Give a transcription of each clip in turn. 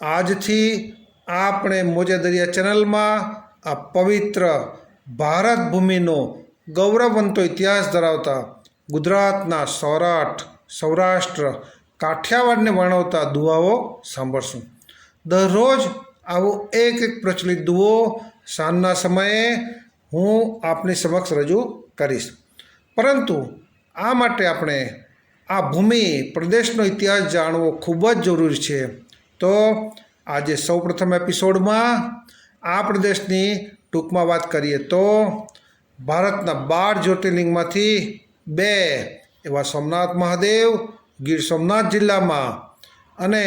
આજથી આપણે મોજે દરિયા ચેનલમાં આ પવિત્ર ભારત ભૂમિનો ગૌરવવંતો ઇતિહાસ ધરાવતા ગુજરાતના સૌરાઠ સૌરાષ્ટ્ર, કાઠિયાવાડને વર્ણવતા દુવાઓ સાંભળશું. દરરોજ આવો એક એક પ્રચલિત દુવો સાંજના સમયે હું આપની સમક્ષ રજૂ કરીશ. પરંતુ આ માટે આપણે આ ભૂમિ પ્રદેશનો ઇતિહાસ જાણવો ખૂબ જ જરૂરી છે. તો આજે સૌપ્રથમ એપિસોડમાં આ પ્રદેશની ટૂંકમાં વાત કરીએ તો ભારતના બાર જ્યોતિર્લિંગમાંથી બે એવા સોમનાથ મહાદેવ, ગીર સોમનાથ જિલ્લામાં અને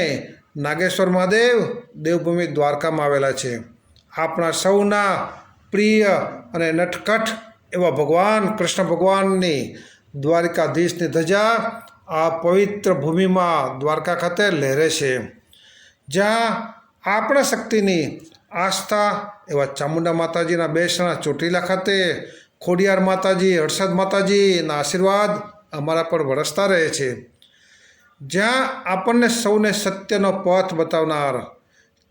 નાગેશ્વર મહાદેવ દેવભૂમિ દ્વારકામાં આવેલા છે. આપણા સૌના પ્રિય અને નટખટ એવા ભગવાન, કૃષ્ણ ભગવાનની દ્વારિકાધીશની ધજા આ પવિત્ર ભૂમિમાં દ્વારકા ખાતે લહેરે છે. જ્યાં આપણા શક્તિની આસ્થા, એવા ચામુંડા માતાજીના બેસણા ચોટીલા ખાતે, ખોડિયાર માતાજી, હર્ષદ માતાજીના આશીર્વાદ અમારા પર વરસતા રહે છે. જ્યાં આપણને સૌને સત્યનો પથ બતાવનાર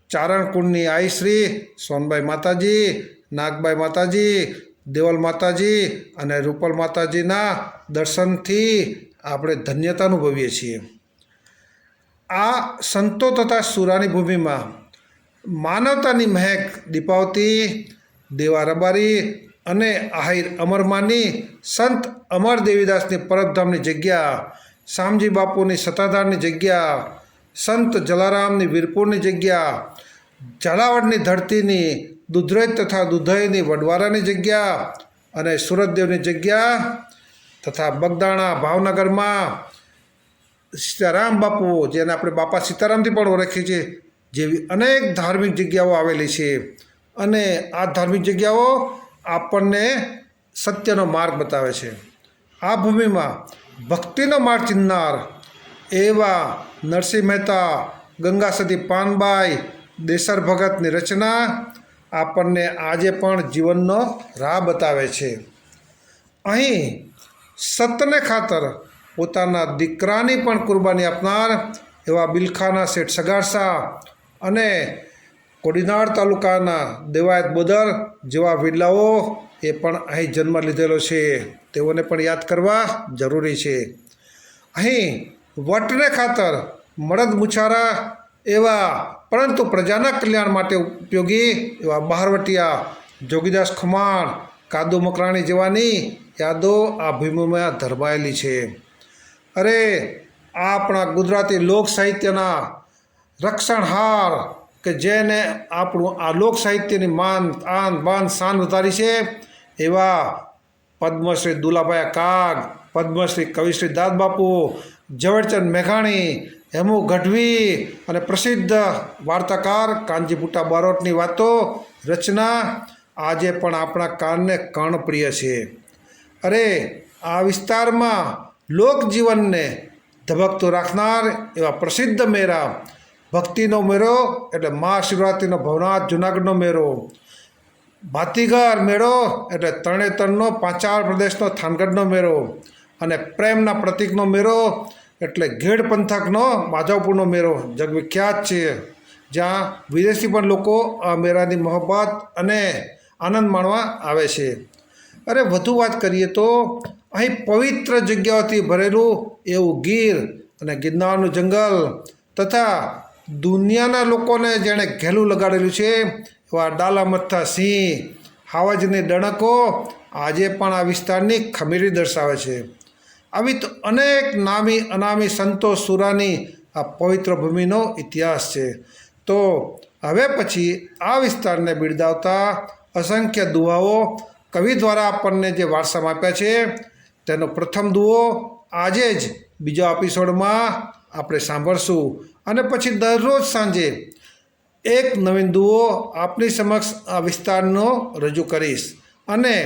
ચારણકુંડની આઈ શ્રી સોનબાઈ માતાજી, નાગબાઈ માતાજી, દેવલ માતાજી અને રૂપલ માતાજીના દર્શનથી આપણે ધન્યતા અનુભવીએ છીએ. આ સંતો તથા સુરાની ભૂમિમાં માનવતાની મહેક દીપાવતી, દેવા રબારી અને આહિર અમરમાની સંત અમર દેવીદાસની પરબધામની જગ્યા, શામજી બાપુની સત્તાધારની જગ્યા, સંત જલારામની વીરપુરની જગ્યા, ઝાલાવાડની ધરતીની દુધરેજ તથા દુધઈની વડવારાની જગ્યા અને સુરતદેવની જગ્યા તથા બગદાણા ભાવનગરમાં સીતારામ બાપુ જેને આપણે બાપા સીતારામથી પણ ઓળખીએ છીએ, જેવી અનેક ધાર્મિક જગ્યાઓ આવેલી છે. અને આ ધાર્મિક જગ્યાઓ આપણને સત્યનો માર્ગ બતાવે છે. આ ભૂમિમાં ભક્તિનો માર્ગ ચિંધનાર એવા નરસિંહ મહેતા, ગંગા સતી પાનબાઈ, દેસર ભગતની રચના આપણને આજે પણ જીવનનો રાહ બતાવે છે. અહીં સતને ખાતર પોતાના દીકરાની પણ કુરબાની આપનાર એવા બિલખાના શેઠ સગારસા અને કોડીનાર તાલુકાના દેવાયત બોદર જેવા વિરલાઓ એ પણ અહીં જન્મ લીધેલો છે. તેઓને પણ યાદ કરવા જરૂરી છે. અહીં વટને ખાતર મળદ મુછારા એવા પરંતુ પ્રજાના કલ્યાણ માટે ઉપયોગી એવા બહારવટિયા, જોગીદાસ ખુમાણ, કાદુ મકરાણી જેવાની યાદો આ ભૂમિમાં ધરમાયેલી છે. અરે આ આપણા ગુજરાતી લોક સાહિત્યના રક્ષણહાર કે જેને આપણું આ લોક સાહિત્યની માન, આન, બાન, શાન વધારી છે, એવા પદ્મશ્રી દુલાભાઈ કાગ, પદ્મશ્રી કવિશ્રી દાદબાપુ, ઝવેરચંદ મેઘાણી, હેમુ ગઢવી અને પ્રસિદ્ધ વાર્તાકાર કાનજીપુટા બારોટની વાતો, રચના આજે પણ આપણા કાનને કર્ણપ્રિય છે. અરે, આ વિસ્તારમાં લોકજીવનને ધબકતું રાખનાર એવા પ્રસિદ્ધ મેળા ભક્તિનો મેળો એટલે મહાશિવરાત્રિનો ભવનાથ જુનાગઢનો મેળો. ભાતીગર મેળો એટલે તરણેતરનો, પાંચાળ પ્રદેશનો, થાનગઢનો મેળો અને પ્રેમના પ્રતિકનો મેળો એટલે ઘેડ પંથકનો, માધવપુરનો મેળો. જગવિખ્યાત છે. જ્યાં વિદેશી પણ લોકો આ મેળાની મોહબ્બત અને આનંદ માણવા આવે છે. અરે વધુ વાત કરીએ તો અહીં પવિત્ર જગ્યાઓથી ભરેલું એવું ગીર અને ગિરનારનું જંગલ તથા દુનિયાના લોકોને જેણે ઘેલું લગાડેલું છે, એવા ડાલામથ્થા સિંહ, હાવજની ડણકો આજે પણ આ વિસ્તારની ખમીરી દર્શાવે છે. આવી તો અનેક નામી અનામી સંતો સુરાની આ પવિત્ર ભૂમિનો ઇતિહાસ છે. તો હવે પછી આ વિસ્તારને બિરદાવતા અસંખ્ય દુવાઓ કવિ દ્વારા આપણને જે વારસામાં આપ્યા છે તેનો પ્રથમ દુઓ આજે જ બીજા એપિસોડમાં આપણે સાંભળશું. અને પછી દરરોજ સાંજે એક નવીન દુઓ આપની સમક્ષ આ વિસ્તારનો રજૂ કરીશ. અને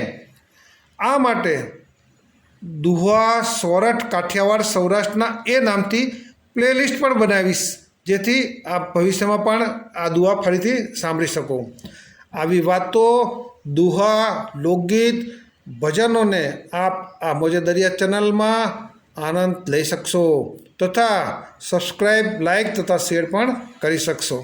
આ માટે દુહા સોરઠ કાઠિયાવાડ સૌરાષ્ટ્રના એ નામથી પ્લેલિસ્ટ પણ બનાવીશ, જેથી આપ ભવિષ્યમાં પણ આ દુહા ફરીથી સાંભળી શકો. આવી વાતો દુહા, લોકગીત ભજનોને આપ આ મોજે દરિયા ચેનલમાં આનંદ લઈ શકશો તથા સબસ્ક્રાઈબ લાઈક તથા શેર પણ કરી શકશો.